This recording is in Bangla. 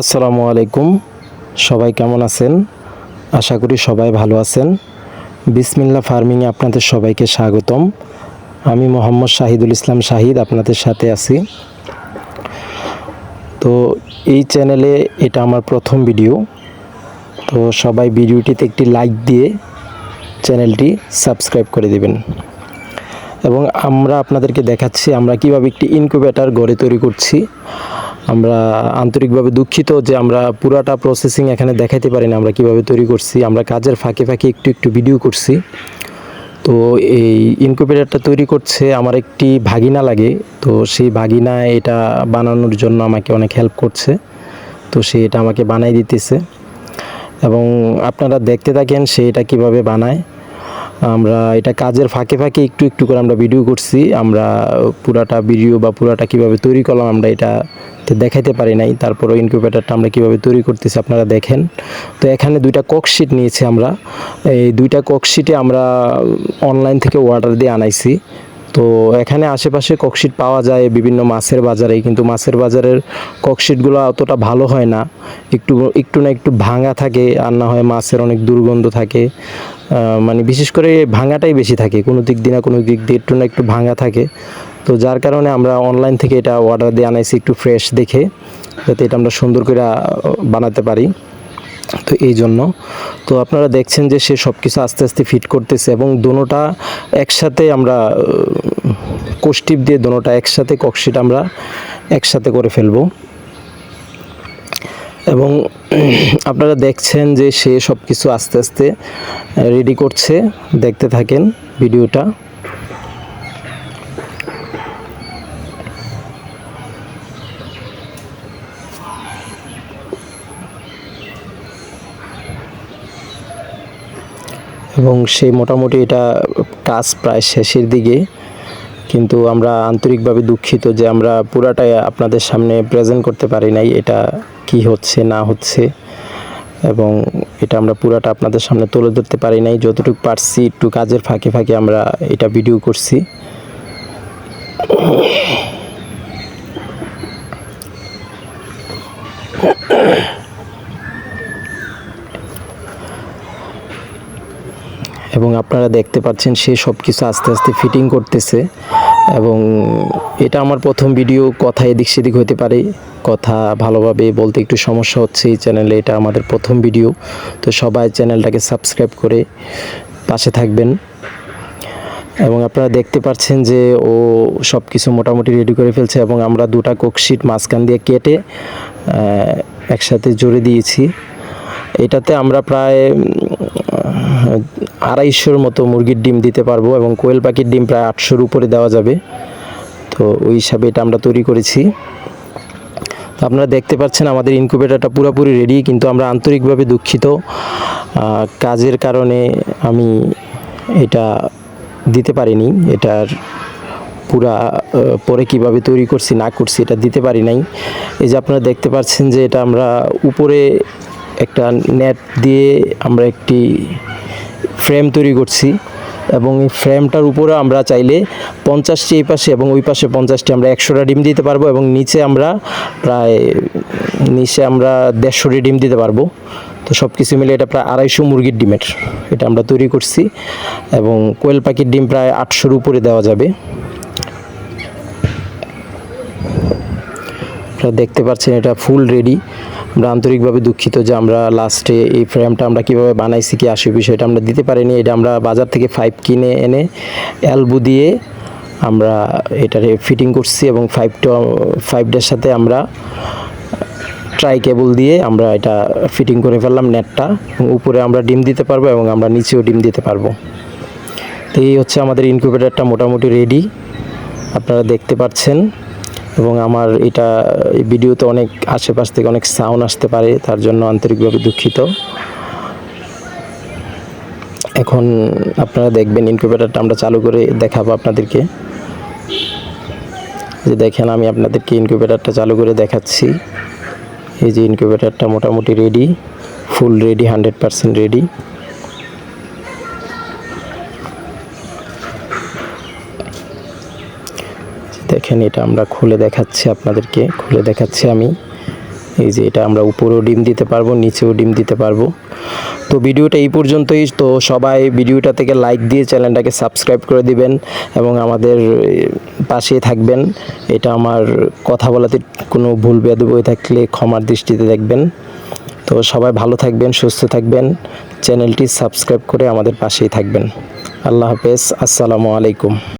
আসসালামু আলাইকুম। সবাই কেমন আছেন? আশা করি সবাই ভালো আছেন। বিসমিল্লা ফার্মিংয়ে আপনাদের সবাইকে স্বাগতম। আমি মোহাম্মদ শাহিদুল ইসলাম শাহিদ আপনাদের সাথে আছি। তো এই চ্যানেলে এটা আমার প্রথম ভিডিও। তো সবাই ভিডিওটিতে একটি লাইক দিয়ে চ্যানেলটি সাবস্ক্রাইব করে দিবেন। এবং আমরা আপনাদেরকে দেখাচ্ছি আমরা কীভাবে একটি ইনকিউবেটার গড়ে তৈরি করছি। আমরা আন্তরিকভাবে দুঃখিত যে আমরা পুরাটা প্রসেসিং এখানে দেখাইতে পারি না আমরা কীভাবে তৈরি করছি, আমরা কাজের ফাঁকে ফাঁকে একটু একটু ভিডিও করছি। তো এই ইনকিউবেটারটা তৈরি করছে আমার একটি ভাগিনা লাগে, তো সেই ভাগিনা এটা বানানোর জন্য আমাকে অনেক হেল্প করছে, তো সে এটা আমাকে বানাই দিতেছে। এবং আপনারা দেখতে থাকেন সে এটা কীভাবে বানায়। আমরা এটা কাজের ফাঁকে ফাঁকে একটু একটু করে আমরা ভিডিও করছি। আমরা পুরাটা ভিডিও বা পুরাটা কীভাবে তৈরি করলাম আমরা এটা দেখাইতে পারি নাই। তারপরও ইনকিউবেটারটা আমরা কীভাবে তৈরি করতেছি আপনারা দেখেন। তো এখানে দুইটা ককশিট নিয়েছি আমরা। এই দুইটা ককশিটে আমরা অনলাইন থেকে অর্ডার দিয়ে আনাইছি। তো এখানে আশেপাশে ককশিট পাওয়া যায় বিভিন্ন মাছের বাজারে, কিন্তু মাছের বাজারের ককশিটগুলো অতটা ভালো হয় না। একটু একটু না একটু ভাঙা থাকে, আর না হয় মাছের অনেক দুর্গন্ধ থাকে। মানে বিশেষ করে ভাঙাটাই বেশি থাকে। কোনো দিক দিয়ে না, কোনো দিক দিয়ে একটু না একটু ভাঙা থাকে। তো যার কারণে আমরা অনলাইন থেকে এটা অর্ডার দিয়ে আনাইছি একটু ফ্রেশ দেখে, যাতে এটা আমরা সুন্দর করে বানাতে পারি। তো এই জন্য। তো আপনারা দেখছেন যে সে সব কিছু আস্তে আস্তে ফিট করতেছে এবং দোনোটা একসাথে আমরা কোষ্টিপ দিয়ে দোনোটা একসাথে ককশিট আমরা একসাথে করে ফেলব। এবং আপনারা দেখছেন যে সে সব কিছু আস্তে আস্তে রেডি করছে। দেখতে থাকেন ভিডিওটা। এবং সেই মোটামুটি এটা কাজ প্রায় শেষের দিকে। কিন্তু আমরা আন্তরিকভাবে দুঃখিত যে আমরা পুরাটাই আপনাদের সামনে প্রেজেন্ট করতে পারি নাই, এটা কি হচ্ছে, না হচ্ছে, এবং এটা আমরা পুরাটা আপনাদের সামনে তুলে ধরতে পারি নাই। যতটুকু পারছি, একটু কাজের ফাঁকে ফাঁকে আমরা এটা ভিডিও করছি। এবং আপনারা দেখতে পাচ্ছেন সে সব কিছু আস্তে আস্তে ফিটিং করতেছে এবং এটা আমার প্রথম ভিডিও কথা এদিক সেদিক হতে পারে, কথা ভালোভাবে বলতে একটু সমস্যা হচ্ছে এই চ্যানেলে এটা আমাদের প্রথম ভিডিও তো সবাই চ্যানেলটাকে সাবস্ক্রাইব করে পাশে থাকবেন। এবং আপনারা দেখতে পাচ্ছেন যে ও সব কিছু মোটামুটি রেডি করে ফেলছে এবং আমরা দুটা কোকশিট মাঝখান দিয়ে কেটে একসাথে জুড়ে দিয়েছি। এটাতে আমরা প্রায় আড়াইশোর মতো মুরগির ডিম দিতে পারব এবং কোয়েল পাখির ডিম প্রায় আটশোর উপরে দেওয়া যাবে। তো ওই হিসাবে এটা আমরা তৈরি করেছি। তো আপনারা দেখতে পাচ্ছেন আমাদের ইনকিউবেটারটা পুরোপুরি রেডি কিন্তু আমরা আন্তরিকভাবে দুঃখিত। কাজের কারণে আমি এটা দিতে পারিনি। এটার পুরা পরে কীভাবে তৈরি করছি, না করছি, এটা দিতে পারি নাই। এই যে আপনারা দেখতে পাচ্ছেন যে এটা আমরা উপরে একটা নেট দিয়ে আমরা একটি ফ্রেম তৈরি করছি এবং এই ফ্রেমটার উপরে আমরা চাইলে পঞ্চাশটি এই পাশে এবং ওই পাশে পঞ্চাশটি আমরা একশোটা ডিম দিতে পারব এবং নিচে আমরা প্রায়, নিচে আমরা দেড়শোটি ডিম দিতে পারব। তো সব কিছু মিলে এটা প্রায় আড়াইশো মুরগির ডিমের এটা আমরা তৈরি করছি এবং কোয়েল পাখির ডিম প্রায় আটশোর উপরে দেওয়া যাবে। দেখতে পাচ্ছেন এটা ফুল রেডি আমরা আন্তরিকভাবে দুঃখিত যে আমরা লাস্টে এই ফ্রেমটা আমরা কীভাবে বানাইছি, কি আসে বিষয়টা আমরা দিতে পারিনি। এটা আমরা বাজার থেকে ফাইভ কিনে এনে এলবু দিয়ে আমরা এটারে ফিটিং করছি এবং ফাইভটা ফাইভটার সাথে আমরা ট্রাই কেবল দিয়ে আমরা এটা ফিটিং করে ফেললাম নেটটা উপরে আমরা ডিম দিতে পারব এবং আমরা নিচেও ডিম দিতে পারব। তো এই হচ্ছে আমাদের ইনকিউবেটারটা মোটামুটি রেডি আপনারা দেখতে পাচ্ছেন। এবং আমার এটা ভিডিওতে অনেক আশেপাশ থেকে অনেক সাউন্ড আসতে পারে, তার জন্য আন্তরিকভাবে দুঃখিত। এখন আপনারা দেখবেন ইনকিউবেটারটা আমরা চালু করে দেখাবো আপনাদেরকে। যে দেখেন আমি আপনাদেরকে ইনকিউবেটারটা চালু করে দেখাচ্ছি। এই যে ইনকিউবেটারটা মোটামুটি ready full ready hundred percent ready দেখেন, এটা আমরা খুলে দেখাচ্ছি আপনাদেরকে। খুলে দেখাচ্ছি আমি। এই যে এটা আমরা উপরেও ডিম দিতে পারব, নিচেও ডিম দিতে পারব। তো ভিডিওটা এই পর্যন্তই। তো সবাই ভিডিওটা থেকে লাইক দিয়ে চ্যানেলটাকে সাবস্ক্রাইব করে দিবেন এবং আমাদের পাশে থাকবেন। এটা আমার কথা বলাতে কোনো ভুল বেদব হয়ে থাকলে ক্ষমার দৃষ্টিতে দেখবেন। তো সবাই ভালো থাকবেন, সুস্থ থাকবেন। চ্যানেলটি সাবস্ক্রাইব করে আমাদের পাশেই থাকবেন। আল্লাহ হাফেজ। আসসালামু আলাইকুম।